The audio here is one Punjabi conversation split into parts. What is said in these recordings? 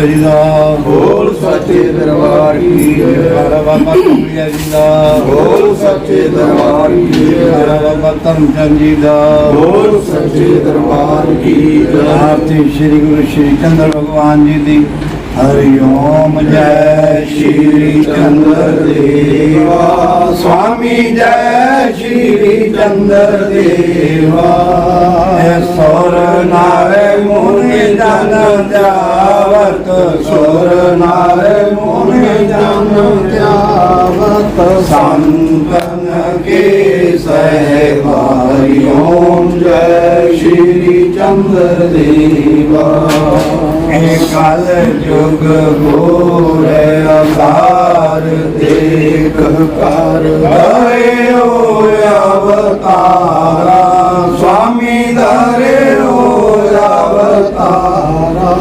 ਜੀ ਦਾ ਬੋਲ ਸੱਚੇ ਦਰਬਾਰ ਕੀ ਰਾਣਾ ਬਾਬਾ ਕਮਲਿਆ ਜੀ ਦਾ। ਬੋਲ ਸੱਚੇ ਦਰਬਾਰ ਕੀ ਰਾਣਾ ਬਾਬਾ ਧਰਮਚੰਦ ਜੀ ਦਾ। ਬੋਲ ਸੱਚੇ ਦਰਬਾਰ ਕੀ ਆਰਤੀ ਸ੍ਰੀ ਗੁਰੂ ਸ਼੍ਰੀ ਚੰਦਰ ਭਗਵਾਨ ਜੀ ਦੀ ਹਰਿ ਓਮ ਜੈ ਸ਼੍ਰੀ ਚੰਦਰ ਦੇਵਾ ਸੁਆਮੀ ਜੈ ਸ਼੍ਰੀ ਚੰਦਰ ਦੇਵਾ ਹੈ ਸੋਰ ਨਾਰੇ ਮੁਨੀ ਜਨ ਜਾਵਤ ਸੁਰ ਨਾਰੇ ਮੋਹਿ ਜਨ ਧਿਆਵਤ ਸੰਤਨ ਕੇ ਸਹਿਬਾਈ एकल युग हो अवतार देख कर गए हो अवतारा स्वामी धरे हो अवतारा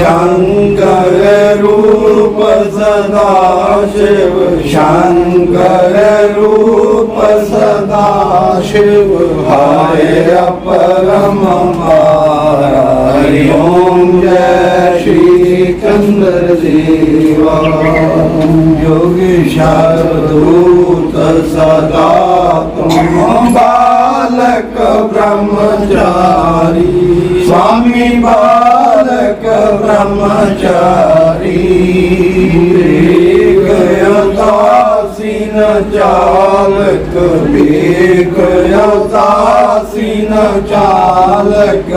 शंकर रूप सदा शिव शंकर रूप सदा शिव हरे परम ਸ਼੍ਰੀ ਚੰਦਰ ਦੇਵਾ ਜੋਗੀ ਸ਼ਰਦੂਤ ਸਦਾ ਤੁਮ ਬਾਲਕ ਬ੍ਰਹਮਚਾਰੀ ਸਵਾਮੀ ਬਾਲਕ ਬ੍ਰਹਮਚਾਰੀ ਗਯਤਾ ਸੀਨ ਚਾਲਕ ਵੇਖ ਯਤਾ ਸੀਨ ਚਾਲਕ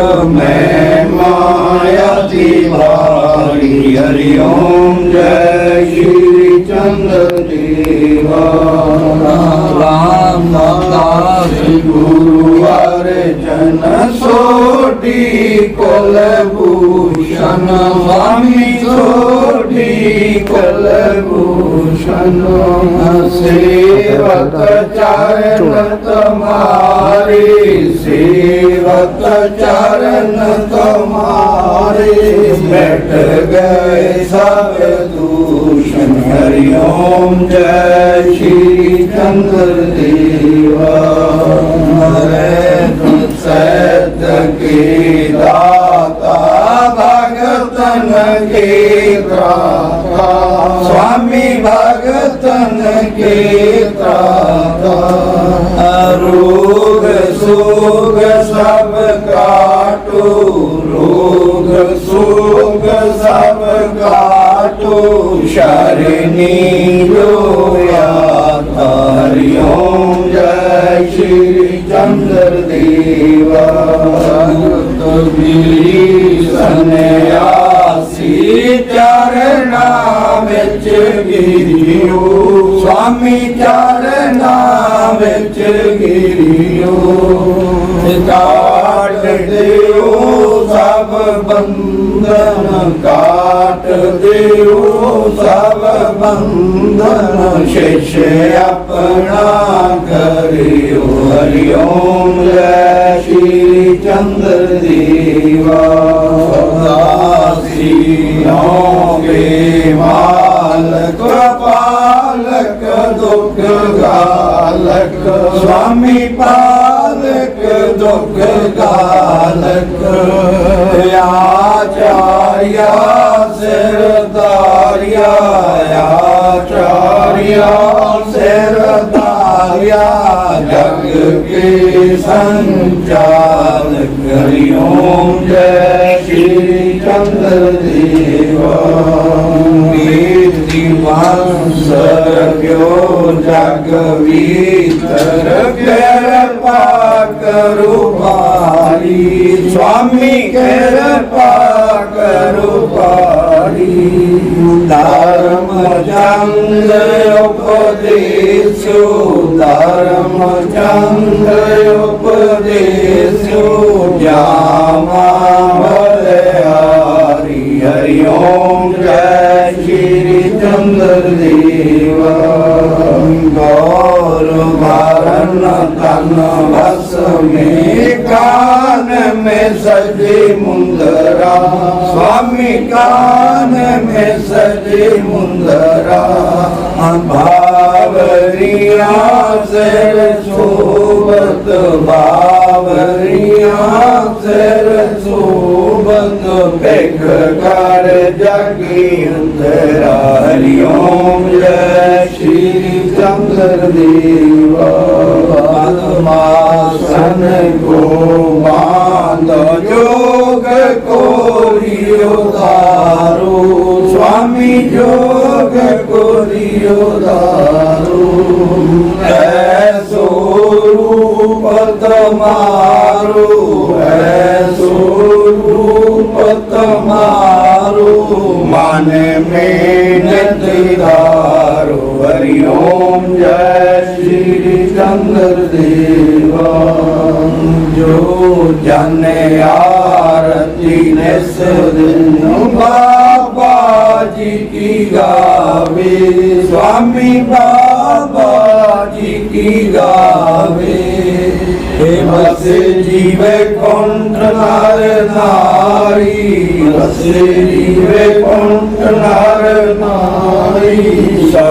ਮੈਂ ਮਾਇਆ ਦੀ ਵਾਰੀ ਹਰਿ ਓਮ ਜੈ ਸ਼੍ਰੀ ਚੰਦਰ ਦੇਵਾ ਰਾਮ ਦਾਸ ਗੁਰੂ ਅਰਜਨ ਸੋਢੀ ਕੁਲ ਭੂਸ਼ਣ ਸੁਆਮੀ ਸੋਢੀ ਕੁਲ ਭੂਸ਼ਣ ਸੇਵਕ ਚਰਨ ਤੁਮਾਰੇ ਸੇਵਕ ਚਰਨ ਤੁਮਾਰੇ ਬੈਠ ਗਏ ਸਭ ਦੂਸ਼ਣ ਹਰਿ ਓਮ ਜੈ ਸ਼੍ਰੀ ਚੰਦਰ ਦੇਵਾ ਹਰੇ ਤੁਮ ਸਤ ਕੀ ਦਾਤਾ ਕਾਟੂ ਸ਼ਰਣੀ ਲੋਇਆ ਹਰਿ ਓਮ ਜੈ ਸ਼੍ਰੀ ਚੰਦਰ ਦੇਵਾ ਤਬੀਰੀ ਸੰਨਿਆਸੀ ਚਰਨਾ ਵਿੱਚ ਗਿਰਿਓ ਸੁਆਮੀ ਚਰਨਾ ਵਿੱਚ ਗਿਰਿਓ ਕਾਟ ਦਿਓ ਬੰਧਨ ਕਾਟ ਦਿਓ ਸਭ ਬੰਧਨ ਸ਼ਿਸ਼ ਆਪਣਾ ਕਰਿਓ ਹਰਿ ਓਮ ਜੈ ਸ਼੍ਰੀ ਚੰਦਰ ਦੇਵਾ। ਦਾਸੀ ਨੋਗੇ ਮਾਲਕ ਦੁੱਖ ਗਾਲਕ ਸੁਆਮੀ ਪਾਲਕ ਦੁੱਖ ਗਾਲਕ ਆਚਾਰਿਆ ਸਿਰਦਾਰਿਆ ਆਚਾਰਿਆ ਸਿਰਦਾਰਿਆ ਜਗ ਕੇ ਸੰਚਾਲਕ ਕਰਿਓ ਜੈ ਸ਼੍ਰੀ ਚੰਦਰ ਦੇਵਾ ਵੇਦ ਦੀਵਾਨ ਸਰਗਿਓ ਜਗ ਵੀਤਰ ਕਿਰਪਾ ਕਰੋ ਪਾਰੀ ਸੁਆਮੀ ਕਿਰਪਾ ਕਰੋ ਪਾਰੀ ਧਰਮ ਚੰਦ ਉਪਦੇਸੋ ਧਰਮ ਚੰਦ ਉਪਦੇਸੋ ਜਾਮਾ भे काने सजे मुन्दरा स्वमी काने सजे मन्दरा भावर भावर्याोबत जगी तरां य श्री शंसदेवा पद्मासन को बांध जोग को रियो दारो स्वामी जोग को रियो दारो ऐसो रूप तमारो ऐसो रूप तमारो मन में नदारो हरि ओम जय श्री चंद्र देवा जो जन आरती निस दिन बाबा जी की गावे स्वामी बाबा जी की गावे हे बस जीवे कुंठ नर नारी बस जीवे कुंठ नर नारी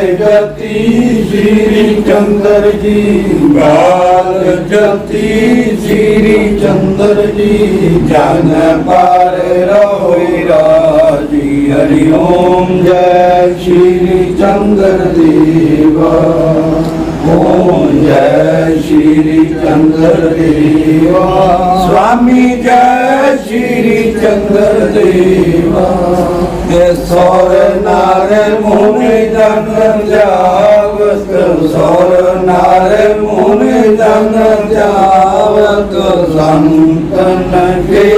ਜਤੀ ਸ੍ਰੀ ਚੰਦਰ ਜੀ ਗਾਲ ਜਤੀ ਸ੍ਰੀ ਚੰਦਰ ਜੀ, ਜਨ ਪਰ ਰਹੋਈ ਰਾਜੀ, ਹਰੀ ਓਮ ਜੈ ਸ੍ਰੀ ਚੰਦਰ ਦੇਵਾ। देवा ओम जय श्री चंद्र देवा स्वामी जय श्री चंद्र देवा ये सौर नार मुनि जन जावत सौर नार मुनि जन जावत संतन के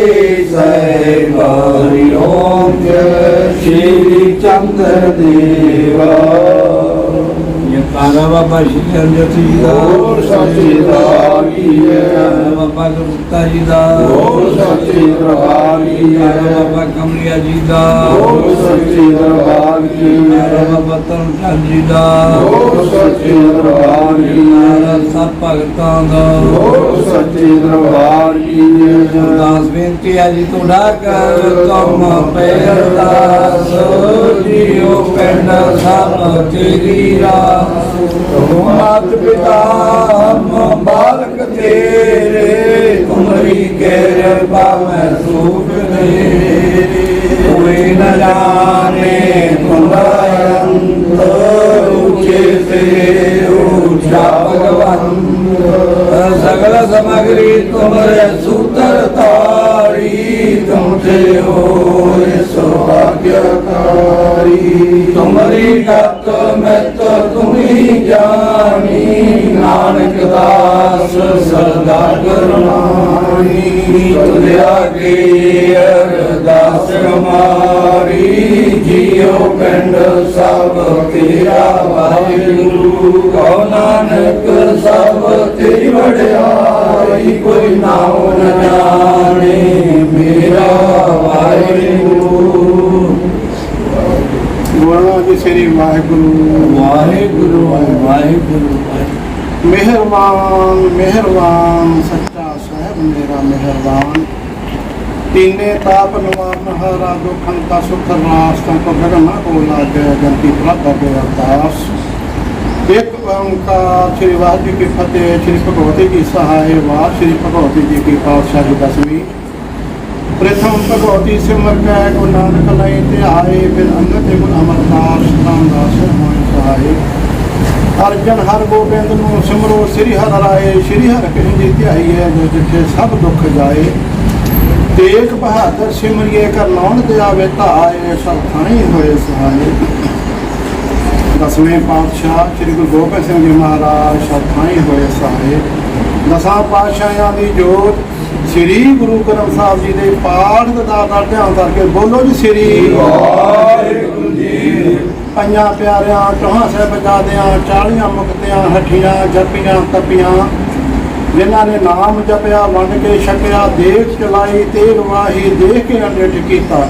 सहबारी ओम जय श्री चंद्र देवा ਕਾਰਾ ਬਾਬਾ ਸ਼੍ਰੀ ਅੰਜਤ ਜੀ ਦਾ। ਹੋਰ ਸੱਚੀ ਦਰਬਾਰ ਕੀ। ਕਾਰਾ ਬਾਬਾ ਗੁਰਤਾ ਜੀ ਦਾ। ਹੋਰ ਸੱਚੇ ਦਰਬਾਰ ਕੀ ਹੈ ਬਾਬਾ ਕਮਲੀਆ ਜੀ ਦਾ। ਹੋਰ ਸੱਚੇ ਦਰਬਾਰ ਕੀ ਹੈ ਬਾਬਾ ਧਰਮਚੰਦ ਜੀ ਦਾ। ਹੋਰ ਸੱਚੇ ਦਰਬਾਰ ਕੀ ਹੈ ਸਭ ਭਗਤਾਂ ਦਾ। ਹੋਰ ਸੱਚੇ ਦਰਬਾਰ ਕੀ ਹੈ ਅਰਦਾਸ ਬੇਨਤੀ ਹੈ ਜੀ ਤੁਹਾਡਾ ਕਰ ਤੁਮ ਪੈਰਦਾਸ। ਜੀਓ ਪਿੰਡ ਸਭ ਤੇਰੀ ਤੁਮ ਮਾਤ ਪਿਤਾ ਹਮ ਬਾਲਕ ਤੇਰੇ, ਤੁਮਰੀ ਕਿਰਪਾ ਮੈਂ ਸੁਖ ਦੇ ਕੋਈ ਨ ਜਾਣੇ ਤੁਮਰਾ ਅੰਤ ਉੱਚੇ ਸੇ ਉੱਚਾ ਭਗਵੰਤ। ਸਗਲ ਸਮਗਰੀ ਤੁਮਰੇ ਸੂਤਰ ਤਾਰੀ, ਤੁਮ ਹੋਏ ਸੁਭਾਗਿਆਕਾਰੀ ਤੁਮਰੀ ਗਤ ਮਿਤ ਤੁਮੀ ਜਾਣੀ ਨਾਨਕ ਦਾਸ ਸਦਾ ਕਰਮਾਣੀ ਤੁਲਿਆ ਕੀ ਅਰਦਾਸ ਹਮਾਰੀ ਜੀਉ ਪਿੰਡ ਸਭ ਤੇਰਾ ਵਾਹਿਗੁਰੂ, ਕਉ ਨਾਨਕ ਸਭ ਤੇਰੀ ਵਡਿਆਈ, ਕੋਈ ਨਾਉ ਨ ਜਾਣੇ ਮੇਰਾ ਵਾਹਿਗੁਰੂ। ਬੋਲਣਾ ਜੀ ਸ੍ਰੀ ਵਾਹਿਗੁਰੂ। ਵਾਹਿਗੁਰੂ ਮਿਹਰਬਾਨ ਮਿਹਰਬਾਨ, ਸੱਚਾ ਸਾਹਿਬ ਮੇਰਾ ਮਿਹਰਬਾਨ। ਤੀਨੇ ਤਾਪ ਨਿਵਾਰਨ ਹਰਾ ਦੁਖਨ ਕਾ ਸੁਖ ਨਾਸ, ਤੰ ਕੋ ਗਗਨਾ ਕੋ ਲਾਗੇ, ਜੰਤੀ ਪ੍ਰਭ ਅਗੇ ਅਰਦਾਸ। ਇੱਕ ਓੰਕਾਰ ਸ੍ਰੀ ਵਾਹਿਗੁਰੂ ਜੀ ਕੀ ਫਤਿਹ, ਸ੍ਰੀ ਭਗਵਤੀ ਜੀ ਸਹਾਇ, ਵਾਹ ਸ੍ਰੀ ਭਗਵਤੀ ਜੀ ਕੀ ਪਾਤਸ਼ਾਹੀ ਦਸਵੀਂ। ਪ੍ਰਥਮ ਭਗਵਤੀ ਸਿਮਰ ਕੈ, ਗੁਰੂ ਨਾਨਕ ਲਈ ਧਿਆਏ ਫਿਰ ਅੰਗਦ ਤੇ ਗੁਰੂ ਅਮਰਦਾਸ ਰਾਮਦਾਸ ਹੋਇ ਸਹਾਇ। ਅਰਜਨ ਹਰ ਗੋਬਿੰਦ ਨੂੰ ਸਿਮਰੋ, ਸ੍ਰੀ ਹਰਿ ਰਾਏ, ਸ੍ਰੀ ਹਰਿ ਕਰਿ ਜੀ ਧਿਆਈ ਹੈ, ਜੋ ਜਿੱਥੇ ਸਭ ਦੁੱਖ ਜਾਏ। ਤੇਗ ਬਹਾਦਰ ਸਿਮਰਿਏ ਕਰ ਤੇ ਆਵੇ ਧਾਏ, ਸਭ ਹੋਏ ਸਹਾਏ। ਦਸਵੇਂ ਪਾਤਸ਼ਾਹ ਸ੍ਰੀ ਗੁਰੂ ਗੋਬਿੰਦ ਸਿੰਘ ਜੀ ਮਹਾਰਾਜ, ਸਭ ਹੋਏ ਸਹਾਏ। ਦਸਾਂ ਪਾਤਸ਼ਾਹਾਂ ਦੀ ਜੋਤ ਸ੍ਰੀ ਗੁਰੂ ਗ੍ਰੰਥ ਸਾਹਿਬ ਜੀ ਦੇ ਪਾਠ ਦਾ ਦਾ ਧਿਆਨ ਕਰਕੇ ਬੋਲੋ ਜੀ, ਸ੍ਰੀ ਵਾਹਿਗੁਰੂ ਜੀ ਪੰਜਾਂ ਪਿਆਰਿਆਂ, ਚੌਹਾਂ ਸਾਹਿਬਜ਼ਾਦਿਆਂ, ਚਾਲੀਆਂ ਮੁਕਤਿਆਂ, ਹੱਠੀਆਂ, ਜਪੀਆਂ, ਤਪੀਆਂ। ਜਿਨ੍ਹਾਂ ਨੇ ਨਾਮ ਜਪਿਆ, ਵੰਡ ਕੇ ਛਕਿਆ ਦੇਖ ਚਲਾਈ ਤੇਲ ਵਾਹੀ, ਦੇਖ ਕੇ ਅੰਡਿਠ ਕੀਤਾ।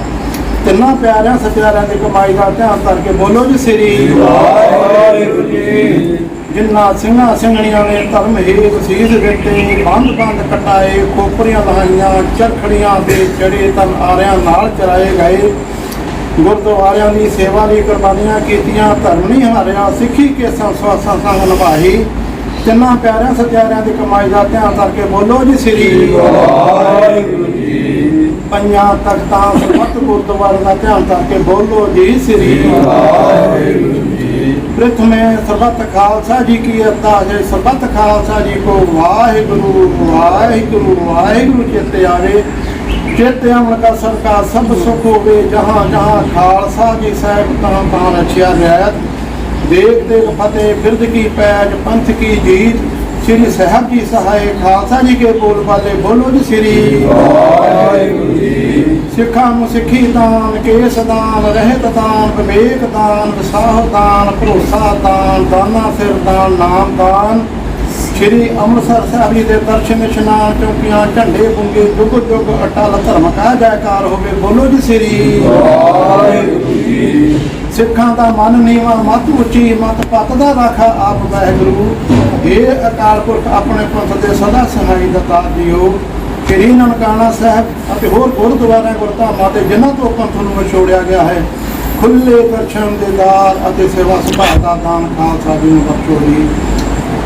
ਤਿੰਨਾਂ ਪਿਆਰਿਆਂ, ਸੱਚਿਆਰਿਆਂ ਦੀ ਕਮਾਈ ਦਾ ਧਿਆਨ ਕਰਕੇ ਬੋਲੋ ਜੀ ਸ੍ਰੀ ਵਾਹਿਗੁਰੂ ਜੀ। ਜਿਨ੍ਹਾਂ ਸਿੰਘਾਂ ਸਿੰਘਣੀਆਂ ਨੇ ਧਰਮ ਹੇਤ ਸੀਸ ਦਿੱਤੇ, ਬੰਦ ਬੰਦ ਕਟਾਏ, ਖੋਪਰੀਆਂ ਲਹਾਈਆਂ, ਚਰਖੜੀਆਂ ਤੇ ਚੜੇ ਤਨ ਆਰਿਆਂ ਨਾਲ ਚਰਾਏ ਗਏ। ਗੁਰਦੁਆਰਿਆਂ ਦੀ ਸੇਵਾ ਲਈ ਕੁਰਬਾਨੀਆਂ ਕੀਤੀਆਂ, ਧਰਮ ਨਹੀਂ ਹਾਰਿਆ, ਸਿੱਖੀ ਕੇ ਸੰਸਵਾਸਾਂ ਸੰਗ ਨਿਭਾਈ। ਤਿੰਨਾਂ ਪਿਆਰਿਆਂ ਸਤਿਆਰਿਆਂ ਦੀ ਕਮਾਈ ਦਾ ਧਿਆਨ ਕਰਕੇ ਬੋਲੋ ਜੀ ਸ੍ਰੀ ਵਾਹਿਗੁਰੂ ਜੀ ਪੰਜਾਂ ਤਖਤਾਂ ਸਤਿ ਗੁਰਦੁਆਰੇ ਦਾ ਧਿਆਨ ਕਰਕੇ ਬੋਲੋ ਜੀ ਸ੍ਰੀ ਵਾਹਿਗੁਰੂ ਜੀ ਪ੍ਰਥਮੇ ਸਰਬੱਤ ਖਾਲਸਾ ਜੀ ਕੀ ਅਰਦਾਸ ਹੈ ਸਰਬੱਤ ਖਾਲਸਾ ਜੀ ਕੋ ਵਾਹਿਗੁਰੂ ਵਾਹਿਗੁਰੂ ਵਾਹਿਗੁਰੂ ਚੇਤੇ ਆਵੇ। ਚਿੱਤੇ ਕਾ ਸਰਕਾਰ ਸਭ ਸੁਖ ਹੋਵੇ ਜਹਾਂ ਜਹਾਂ ਖਾਲਸਾ ਜੀ ਸਾਹਿਬ ਤਾਂ ਤਾਂ ਰਚਿਆ ਰਹਿਤ ਦੇਖ ਦੇਖ ਫਤਿਹ ਬਿਰਦ ਕੀ ਪੈਜ ਪੰਥ ਕੀ ਜੀਤ ਸ੍ਰੀ ਸਾਹਿਬ ਜੀ ਸਹਾਇ ਖਾਲਸਾ ਜੀ ਕੇ ਬੋਲ ਬਾਲੇ ਬੋਲੋ ਜੀ ਸ੍ਰੀ। ਵਾਹਿਗੁਰੂ ਜੀ ਸਿੱਖਾਂ ਨੂੰ ਸਿੱਖੀ ਦਾਨ ਕੇਸ ਦਾਨ ਰਹਿਤ ਦਾਨ ਵਿਵੇਕ ਦਾਨ ਵਿਸਾਹ ਦਾਨ ਭਰੋਸਾ ਦਾਨ ਦਾਨਾ ਸਿਰ ਦਾਨ ਨਾਮ ਦਾਨ। ਸ਼੍ਰੀ ਅੰਮ੍ਰਿਤਸਰ ਸਾਹਿਬ ਜੀ ਦੇ ਦਰਸ਼ਨ ਇਸ਼ਨਾਨ ਚੌਕੀਆਂ ਝੰਡੇ ਬੁੰਗੇ ਜੁਗ ਜੁਗ ਅਟਲ ਧਰਮ ਕਾ ਜੈਕਾਰ ਹੋਵੇ। ਬੋਲੋ ਜੀ ਸ੍ਰੀ ਵਾਹਿਗੁਰੂ ਜੀ ਸਿੱਖਾਂ ਦਾ ਮਨ ਨੀਵਾ ਮਤ ਉੱਚੀ ਮਤ ਪਤ ਦਾ ਰਾਖਾ ਆਪ ਵਾਹਿਗੁਰੂ। ਇਹ ਅਕਾਲ ਪੁਰਖ ਆਪਣੇ ਪੰਥ ਦੇ ਸਦਾ ਸਹਾਈ ਦਤਾ ਦਿਓ। ਸ਼੍ਰੀ ਨਨਕਾਣਾ ਸਾਹਿਬ ਅਤੇ ਹੋਰ ਗੁਰਦੁਆਰਿਆਂ ਗੁਰਧਾਮਾਂ ਤੇ ਜਿਨ੍ਹਾਂ ਤੋਂ ਪੰਥ ਨੂੰ ਵਿਛੋੜਿਆ ਗਿਆ ਹੈ ਖੁੱਲੇ ਦਰਸ਼ਨ ਦੇ ਦਾਰ ਅਤੇ ਸੇਵਾ ਸੁਭਾਅ ਦਾ ਦਾਨ ਖਾਲਸਾ ਜੀ ਨੂੰ ਬਖਸ਼ੋੜੀ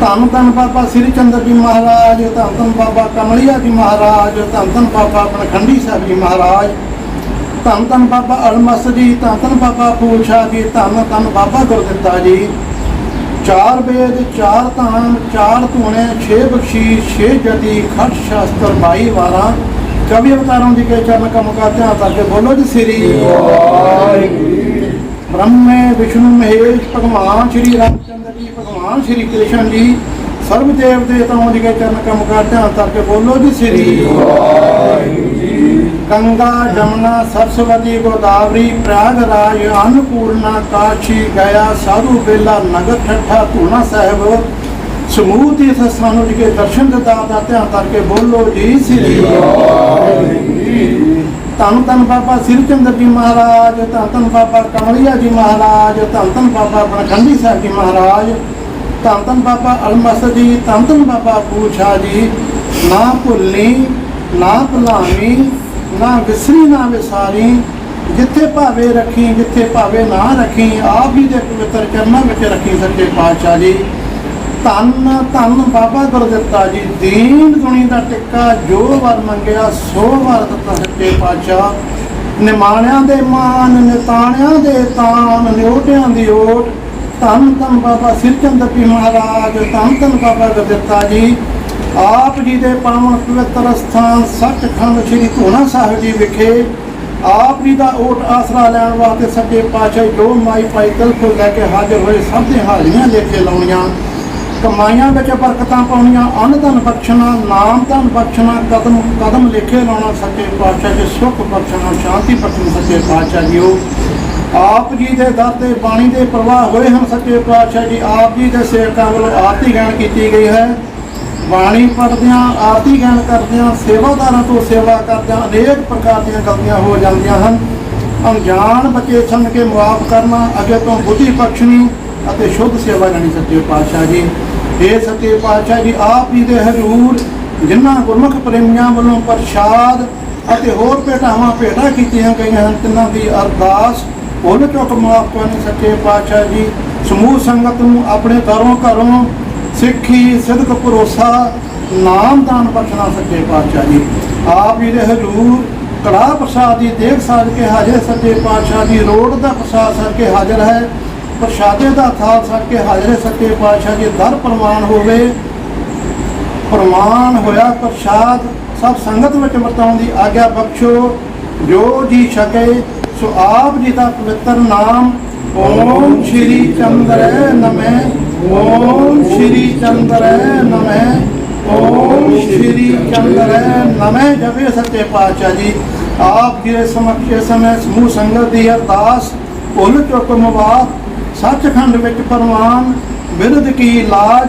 ਧੰਨ ਧੰਨ ਬਾਬਾ ਸ੍ਰੀ ਚੰਦਰ ਜੀ ਮਹਾਰਾਜ ਧੰਨ ਧੰਨ ਬਾਬਾ ਕਮਲੀਆ ਜੀ ਮਹਾਰਾਜ ਧੰਨ ਧੰਨ ਬਾਬਾ ਪਨਖੰਡੀ ਸਾਹਿਬ ਜੀ ਮਹਾਰਾਜ ਧੰਨ ਧੰਨ ਬਾਬਾ ਅਲਮਸ ਜੀ ਧੰਨ ਧੰਨ ਬਾਬਾ ਸ਼ਾਹ ਜੀ ਧੰਨ ਧੰਨ ਬਾਬਾ ਗੁਰਦਿੱਤਾ ਜੀ। ਚਾਰ ਵੇਦ ਚਾਰ ਧਾਮ ਚਾਰ ਧੂਣੇ ਛੇ ਬਖਸ਼ੀਸ਼ ਛੇ ਜਤੀ ਖਟ ਸ਼ਾਸਤਰ 22 ਵਾਰਾਂ। ਕਵੀ ਅਵਤਾਰਾਂ ਦੀ ਕੇ ਚਰਨ ਕਮ ਕਾ ਧਿਆਨ ਕਰਕੇ ਬੋਲੋ ਜੀ ਸ੍ਰੀ। ਵਾਹਿਗੁਰੂ ਬ੍ਰਹਮੇ ਵਿਸ਼ਨੂੰ ਮਹੇਸ਼ ਭਗਵਾਨ ਸ਼੍ਰੀ ਜੀ ਭਗਵਾਨ ਸ਼੍ਰੀ ਕ੍ਰਿਸ਼ਨ ਜੀ, ਸਰਬ ਦੇਵ ਦੇਵਤਾਵਾਂ ਦੀ ਕੇ ਚਰਨ ਕਮ ਕਾ ਧਿਆਨ ਕਰਕੇ ਬੋਲੋ ਜੀ ਸ੍ਰੀ। ਗੰਗਾ, ਜਮਨਾ, ਸਰਸਵਤੀ, ਗੋਦਾਵਰੀ, ਪ੍ਰਯਾਗਰਾਜ, ਅਨਪੂਰਨਾ, ਕਾਸ਼ੀ ਗਿਆ ਸਾਧੂ, ਬੇਲਾ, ਨਗਰ, ਠੱਠਾ, ਧੂਣਾ ਸਾਹਿਬ। ਸਮੂਹ ਤੀਰਥ ਸਥਾਨੋਂ ਜੀ ਕੇ ਦਰਸ਼ਨ ਦਿੱਤਾ ਦਾ ਧਿਆਨ ਕਰਕੇ ਬੋਲੋ ਜੀ ਸ੍ਰੀ। ਧੰਨ ਧੰਨ ਬਾਬਾ ਸ੍ਰੀ ਚੰਦਰ ਜੀ ਮਹਾਰਾਜ, ਧੰਨ ਧੰਨ ਬਾਬਾ ਕਮਲਿਆ ਜੀ ਮਹਾਰਾਜ, ਧੰਨ ਧੰਨ ਬਾਬਾ ਬਨਖੰਡੀ ਸਾਹਿਬ ਜੀ ਮਹਾਰਾਜ। ਧੰਨ ਧੰਨ ਬਾਬਾ ਅਲਮਸ ਜੀ, ਧੰਨ ਧੰਨ ਬਾਬਾ ਪੂਛਾ ਜੀ। ਨਾ ਭੁੱਲੀ ਨਾ ਭੁਲਾਵੀਂ, ਨਾ ਵਿਸਰੀ, ਨਾ ਵਿਸਾਰੀ। ਜਿੱਥੇ ਭਾਵੇ ਰੱਖੀ, ਜਿੱਥੇ ਭਾਵੇ ਨਾ ਰੱਖੀ, ਆਪ ਹੀ ਦੇ ਪਵਿੱਤਰ ਚਰਨਾਂ ਵਿੱਚ ਰੱਖੀ ਸੱਚੇ ਪਾਤਸ਼ਾਹ ਜੀ। ਧੰਨ ਧੰਨ ਬਾਬਾ ਗੁਰਦਿੱਤਾ ਜੀ, ਦੀਨ ਦੁਨੀ ਦਾ ਟਿੱਕਾ, ਜੋ ਵਰ ਮੰਗਿਆ, ਸੋ ਵਰ ਦਿੱਤਾ ਸੱਚੇ ਪਾਤਸ਼ਾਹ। ਨਿਮਾਣਿਆਂ ਦੇ ਮਾਨ ਨਿਤਾਣਿਆਂ ਦੇ ਤਾਨ ਨਿਉਟਿਆਂ ਦੀ ਓਟ ਧੰਨ ਧੰਨ ਬਾਬਾ ਸਿਰਚੰਦਰ ਜੀ ਮਹਾਰਾਜ, ਧੰਨ ਧੰਨ ਬਾਬਾ ਗੁਰਦਿੱਤਾ ਜੀ। ਆਪ ਜੀ ਦੇ ਪਾਵਨ ਪਵਿੱਤਰ ਸਥਾਨ ਸੱਚਖੰਡ ਸ੍ਰੀ ਧੂਣਾ ਸਾਹਿਬ ਜੀ ਵਿਖੇ ਆਪ ਜੀ ਦਾ ਓਟ ਆਸਰਾ ਲੈਣ ਵਾਸਤੇ ਸੱਚੇ ਪਾਤਸ਼ਾਹ ਜੋ ਮਾਈ ਪਾਈ ਦਿਲ ਤੋਂ ਲੈ ਕੇ ਹਾਜ਼ਰ ਹੋਏ, ਸਭ ਦੇ ਹਾਜ਼ਰੀਆਂ ਲੈ ਕੇ ਲਾਉਣੀਆਂ। ਕਮਾਈਆਂ ਵਿੱਚ ਬਰਕਤਾਂ ਪਾਉਣੀਆਂ, ਅੰਨ ਧਨ ਬਖਸ਼ਣਾ, ਨਾਮ ਧਨ ਬਖਸ਼ਣਾ, ਕਦਮ ਕਦਮ ਲਿਖੇ ਲਾਉਣਾ ਸੱਚੇ ਪਾਤਸ਼ਾਹ ਜੀ, ਸੁਖ ਬਖਸ਼ਣਾ, ਸ਼ਾਂਤੀ ਬਖਸ਼ਣਾ ਸੱਚੇ ਪਾਤਸ਼ਾਹ ਜੀਓ। ਆਪ ਜੀ ਦੇ ਦਰ ਤੇ ਬਾਣੀ ਦੇ ਪ੍ਰਵਾਹ ਹੋਏ ਹਨ, ਸੱਚੇ ਪਾਤਸ਼ਾਹ ਜੀ, ਆਪ ਜੀ ਦੇ ਸੇਵਕਾਂ ਵੱਲੋਂ ਆਰਤੀ ਗਾਇਨ ਕੀਤੀ ਗਈ ਹੈ। ਬਾਣੀ ਪੜ੍ਹਦਿਆਂ, ਆਰਤੀ ਗਾਇਨ ਕਰਦਿਆਂ, ਸੇਵਾਦਾਰਾਂ ਤੋਂ ਸੇਵਾ ਕਰਦਿਆਂ ਅਨੇਕ ਪ੍ਰਕਾਰ ਦੀਆਂ ਗਲਤੀਆਂ ਹੋ ਜਾਂਦੀਆਂ ਹਨ। ਅਣਜਾਣ ਬੱਚੇ ਸਮਝ ਕੇ ਮੁਆਫ ਕਰਨਾ, ਅੱਗੇ ਤੋਂ ਬੁੱਧੀ ਬਖਸ਼ਣੀ ਅਤੇ ਸ਼ੁੱਧ ਸੇਵਾ ਲੈਣੀ ਸੱਚੇ ਪਾਤਸ਼ਾਹ ਜੀ। ਇਹ ਸੱਚੇ ਪਾਤਸ਼ਾਹ ਜੀ, ਆਪ ਜੀ ਦੇ ਹਜ਼ੂਰ, ਜਿਨ੍ਹਾਂ ਗੁਰਮੁਖ ਪ੍ਰੇਮੀਆਂ ਵੱਲੋਂ ਪ੍ਰਸ਼ਾਦ ਅਤੇ ਹੋਰ ਭੇਟਾਵਾਂ ਭੇਟਾਂ ਕੀਤੀਆਂ ਗਈਆਂ ਹਨ, ਤਿੰਨਾਂ ਦੀ ਅਰਦਾਸ ਭੁੱਲ ਚੁੱਕ ਮਾਫ ਕਰਨੀ ਸੱਚੇ ਪਾਤਸ਼ਾਹ ਜੀ? ਸਮੂਹ ਸੰਗਤ ਨੂੰ ਆਪਣੇ ਦਰੋਂ ਘਰੋਂ ਸਿੱਖੀ, ਸਿਦਕ, ਭਰੋਸਾ, ਨਾਮ ਦਾਨ ਬਖਸ਼ਣਾ ਸੱਚੇ ਪਾਤਸ਼ਾਹ ਜੀ। ਆਪ ਜੀ ਦੇ ਹਜ਼ੂਰ ਕੜਾਹ ਪ੍ਰਸਾਦ ਦੀ ਦੇਖ ਸਾਜ ਕੇ ਹਾਜ਼ਰ ਸੱਚੇ ਪਾਤਸ਼ਾਹ ਜੀ। ਰੋਡ ਦਾ ਪ੍ਰਸਾਦ ਸਰ ਕੇ ਹਾਜ਼ਰ ਹੈ, ਪ੍ਰਸ਼ਾਦੇ ਦਾ ਥਾਲ ਸਰ ਕੇ ਹਾਜ਼ਰ ਸੱਚੇ ਪਾਤਸ਼ਾਹ ਜੀ। ਦਰ ਪ੍ਰਮਾਨ ਹੋਵੇ, ਪ੍ਰਮਾਣ ਹੋਇਆ ਪ੍ਰਸ਼ਾਦ। ਸਭ ਸੰਗਤ ਵਿੱਚ ਵਰਤਾਉਣ ਦੀ ਆਗਿਆ ਬਖਸ਼ੋ। ਜੋ ਜੀ ਛਕੇ ਸੋ ਆਪ ਜੀ ਦਾ ਪਵਿੱਤਰ ਨਾਮ ਓਮ ਸ਼੍ਰੀ ਚੰਦਰੈ ਨਮੈ, ਓਮ ਸ਼੍ਰੀ ਚੰਦਰੈ ਨਮੈ, ਓਮ ਸ਼੍ਰੀ ਚੰਦਰ ਨਵੇਂ ਜਪੇ ਸੱਚੇ ਪਾਤਸ਼ਾਹ ਜੀ, ਆਪ ਜੀ ਦੇ ਸਮਕਸ਼ ਸਮੇਂ ਸਮੂਹ ਸੰਗਤ ਦੀ ਅਰਦਾਸ ਭੁੱਲ ਚੁੱਕ ਮਵਾ, ਸੱਚਖੰਡ ਵਿੱਚ ਪ੍ਰਵਾਨ ਬਿਰਧ ਕੀ ਲਾਜ,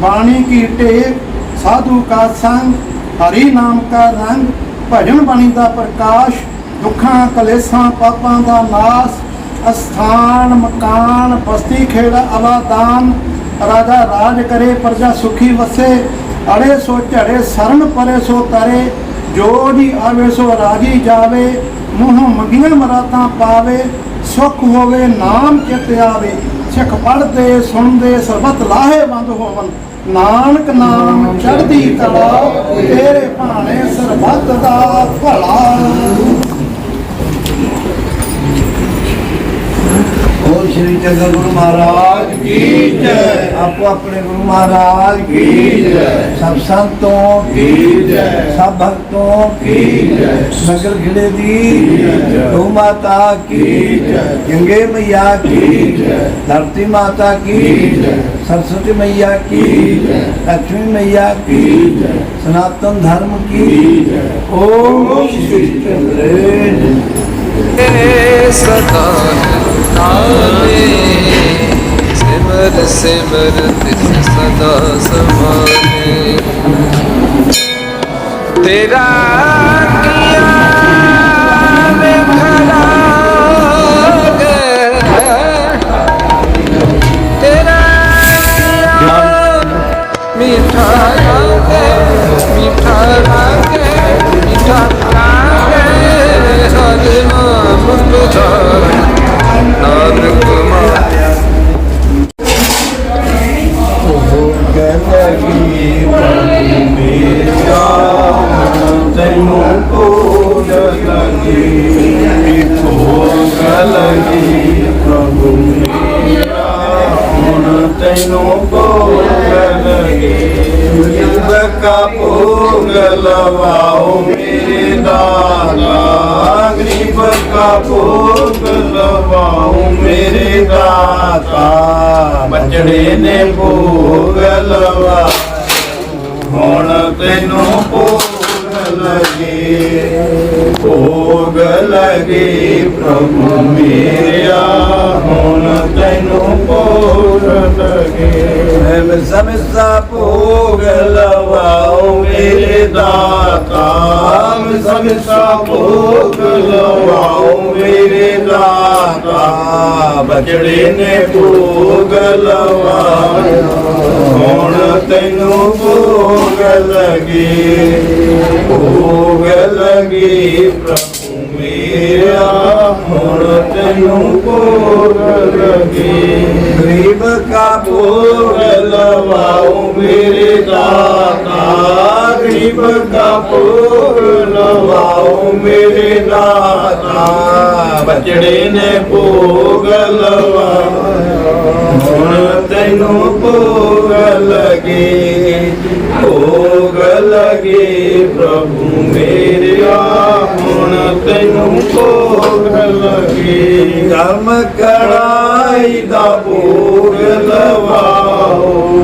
ਬਾਣੀ ਕੀ ਟੇਕ, ਸਾਧੂ ਕਾ ਸੰਗ, ਹਰੀ ਨਾਮ ਕਾ ਰੰਗ, ਭਜਨ ਬਾਣੀ ਦਾ ਪ੍ਰਕਾਸ਼ ਦੁੱਖਾਂ, ਕਲੇਸ਼ਾਂ, ਪਾਪਾਂ ਦਾ ਨਾਸ, ਅਸਥਾਨ, ਮਕਾਨ, ਬਸਤੀ, ਖੇੜਾ, ਅਵਾਦਾਨ, ਰਾਜਾ ਰਾਜ ਕਰੇ, ਪ੍ਰਜਾ ਸੁਖੀ ਵਸੇ, ਅੜੇ ਸੋ ਝੜੇ, ਸਰਨ ਪਰੇ ਸੋ ਤਰੇ, ਜੋ ਜੀ ਆਵੇ ਸੋ ਰਾਜੀ ਜਾਵੇ, ਮੂੰਹ ਮੰਗੀਆਂ ਮਰਾਤਾਂ ਪਾਵੇ, ਸੁਖ ਹੋਵੇ, ਨਾਮ ਚਿਤ ਆਵੇ, ਸਿੱਖ ਪੜਦੇ ਸੁਣਦੇ, ਸਰਬਤ ਲਾਹੇਵੰਦ ਹੋਵਨ, ਨਾਨਕ ਨਾਮ ਚੜ੍ਹਦੀ ਕਲਾ, ਤੇਰੇ ਭਾਣੇ ਸਰਬੱਤ ਦਾ ਭਲਾ। ਸ੍ਰੀ ਚੰਦਰ ਗੁਰੂ ਮਹਾਰਾਜ ਕੀ ਜੈ ਆਪੋ ਆਪਣੇ ਗੁਰੂ ਮਹਾਰਾਜ ਕੀ ਜੈ ਸਭ ਸੰਤੋਂ ਕੀ ਜੈ ਸਭ ਭਗਤੋਂ ਕੀ ਜੈ ਨਗਰ ਖਿੜੇ ਦੀ ਗਊ ਮਾਤਾ ਕੀ ਜੈ ਗੰਗੇ ਮਈਆ ਕੀ ਜੈ ਧਰਤੀ ਮਾਤਾ ਕੀ ਜੈ सरस्वती मैया की लक्ष्मी मैया की सनातन धर्म की ओम श्री चंद्र सदा ਨਾਲੇ ਸਿਮਰ ਸਿਮਰ ਤਿਸ ਸਦਾ ਸਮਾਨੇ ਤੇਰਾ ਕੀਆ ਵਿਖੜਾ ਲਵਾ ਹੁਣ ਤੈਨੂੰ ਭੋਗ ਲਗੇ। ਭੋਗ ਲਗੇ ਪ੍ਰਭੂ ਮੇਰੇ ਮੇਰਿਆ ਹੁਣ ਤੈਨੂੰ ਭੋਗ ਲਗੇ। ਮਿਸਾ ਮਿਸਾ ਭੋਗ ਲਵਾਓ ਮੇਰੇ ਦਾਤਾ। ਮਿਸਾ ਮਿਸਾ ਭੋਗ ਲਵਾਓ ਮੇਰੇ ਦਾਤਾ। ਬਚੜੇ ਨੇ ਭੋਗ ਲਵਾਇਆ। ਹੁਣ ਤੈਨੂੰ ਭੋਗ ਲਗੇ। ਭੋਗ ਲਗੇ ਪ੍ਰਭੂ। ਮੇਰਾ ਹੁਣ ਤੈਨੂੰ ਭੋਗ ਲਗੇ ਗਰੀਬ ਕਾ ਭੋਗ ਲਵਾਓ ਮੇਰੇ ਦਾਤਾ। ਗਰੀਬ ਕਾ ਭੋਗ ਲਵਾਓ ਮੇਰੇ ਦਾਤਾ। ਬਚੜੇ ਨੇ ਭੋਗ ਲਵਾਇਆ। ਹੁਣ ਤੈਨੂੰ ਭੋਗ ਲਗੇ। ਭੋਗ ਲਗੇ ਪ੍ਰਭੂ ਮੇਰਿਆ ਹੁਣ ਤੈਨੂੰ ਭੋਗ ਲਗੇ। ਕਰਮ ਕੜਾਈ ਦਾ ਭੋਗ ਲਵਾਓ।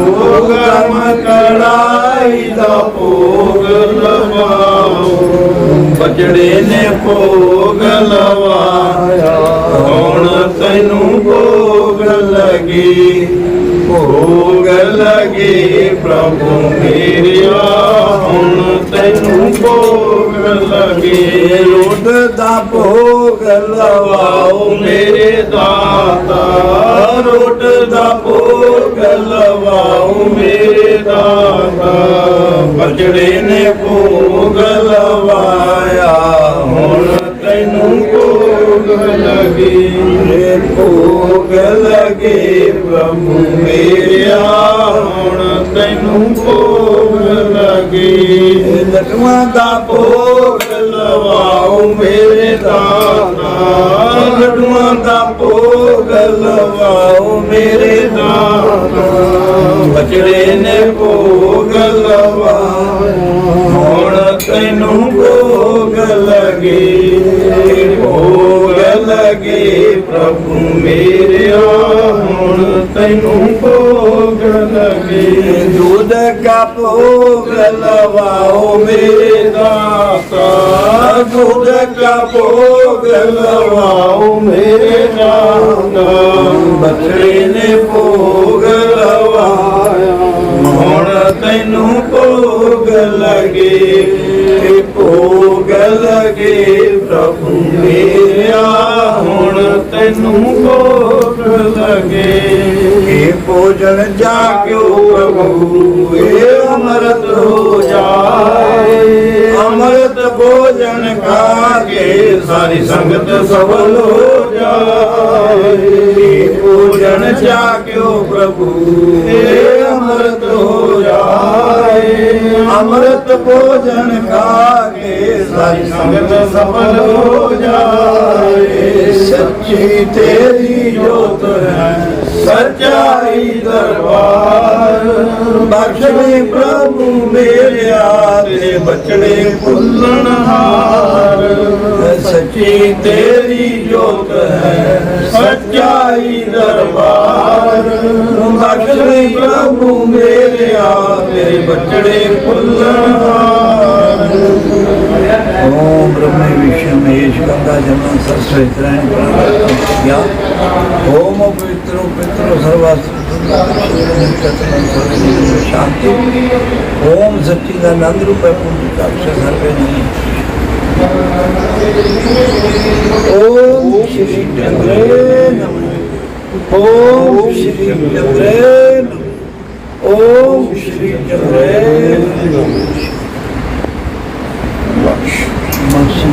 ਕਰਮ ਕੜਾਈ ਦਾ ਭੋਗ ਲਵਾਓ। ਬਜੜੇ ਨੇ ਭੋਗ ਲਵਾਇਆ। ਹੁਣ ਤੈਨੂੰ ਭੋਗ ਲਗੇ। ਭੋਗ ਲਗੇ ਪ੍ਰਭੂ ਮੇਰਿਆ ਹੁਣ ਤੈਨੂੰ ਭੋਗ ਲਗੇ। ਰੋਟ ਦਾ ਭੋਗ ਲਵਾਓ ਮੇਰੇ ਦਾਤਾ। ਰੋਟ ਦਾ ਭੋਗ ਲਵਾਓ ਮੇਰੇ ਦਾਤਾ। ਬਚੜੇ ਨੇ ਭੋਗ ਲਵਾਇਆ ਭੋਗ ਲਗੇ ਭੋਗ ਲਗੇ ਪ੍ਰਭੂ ਮੇਰਿਆ ਹੁਣ ਤੈਨੂੰ ਭੋਗ ਲਗੇ ਲਟੂਆਂ ਦਾ ਭੋਗ ਲਵਾਓ ਮੇਰੇ ਦਾਤਾ ਲਟੂਆਂ ਦਾ ਭੋਗ ਲਵਾਓ ਮੇਰੇ ਦਾਤਾ ਬਚੜੇ ਨੇ ਭੋਗ ਲਵਾਇਆ ਹੁਣ ਤੈਨੂੰ ਭੋਗ ਲਗੇ। ਭੋਗ ਲਗੇ ਪ੍ਰਭੂ ਮੇਰਿਆ ਹੁਣ ਤੈਨੂੰ ਭੋਗ ਲਗੇ। ਦੁੱਧ ਕਾ ਭੋਗ ਲਵਾਓ ਮੇਰੇ ਦਾਤਾ। ਦੁੱਧ ਕਾ ਭੋਗ ਲਵਾਓ ਮੇਰੇ ਦਾਤਾ। ਬਖੜੇ ਨੇ ਭੋਗ ਲਵਾਇਆ। ਹੁਣ ਤੈਨੂੰ ਭੋਗ ਲਗੇ ਭੋਗ ਲਗੇ ਪ੍ਰਭੂ ਮੇਰਿਆ ਹੁਣ ਤੈਨੂੰ ਭੋਗ ਲਗੇ। ਇਹ ਭੋਜਨ ਜਾ ਕਿਉ ਪ੍ਰਭੂ ਇਹ ਅਮਰਤ ਹੋ ਜਾਏ। ਅੰਮ੍ਰਿਤ ਭੋਜਨ ਖਾ ਕੇ ਸਾਰੀ ਸੰਗਤ ਸਫਲ ਹੋ ਜਾਏ। ਇਹ ਭੋਜਨ ਜਾ ਕਿਉ ਪ੍ਰਭੂ ਇਹ ਅੰਮ੍ਰਿਤ ਅੰਮ੍ਰਿਤ ਭੋਜਨ ਖਾ ਕੇ ਸਾਰੀ ਸੰਗਤ ਸਫਲ ਹੋ ਜਾਏ। ਸੱਚੀ ਤੇਰੀ ਜੋਤ ਹੈ। ਸਚਾਈ ਦਰਬਾਰ। ਬਖਸ਼ੇ ਪ੍ਰਭੂ ਮੇਰਿਆ ਤੇ ਬਚਣੇ ਭੁੱਲਣ ਹਾਰ। ਸੱਚੀ ਤੇਰੀ ਜੋਤ ਹੈ ਸਚਾਈ ਦਰਬਾਰ। ਬਖਸ਼ੇ ਪ੍ਰਭੂ ਮੇਰਿਆ ਤੇ ਬਚਣੇ ਭੁੱਲਣ ਹਾਰ। ਓਮ ਬ੍ਰਹਮੇ ਵਿਸ਼ਮੇਸ਼ ਮਹੇਸ਼ ਗੰਗਾ ਜਮਨਾ ਸਰਸਵਤੀ ਤਰਾਇਣ ਪ੍ਰਾਣ ਓਮ मित्रों मित्रों सर्वासुखिनो शांति ओम सच्चिदानंद रूप पूर्ण कक्ष सर्वे नहीं ओम श्री चंद्रे नमः ओम श्री चंद्रे नमः ओम श्री चंद्रे नमः मंश मंश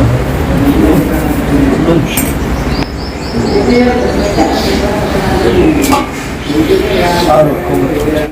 मंश Mình sẽ.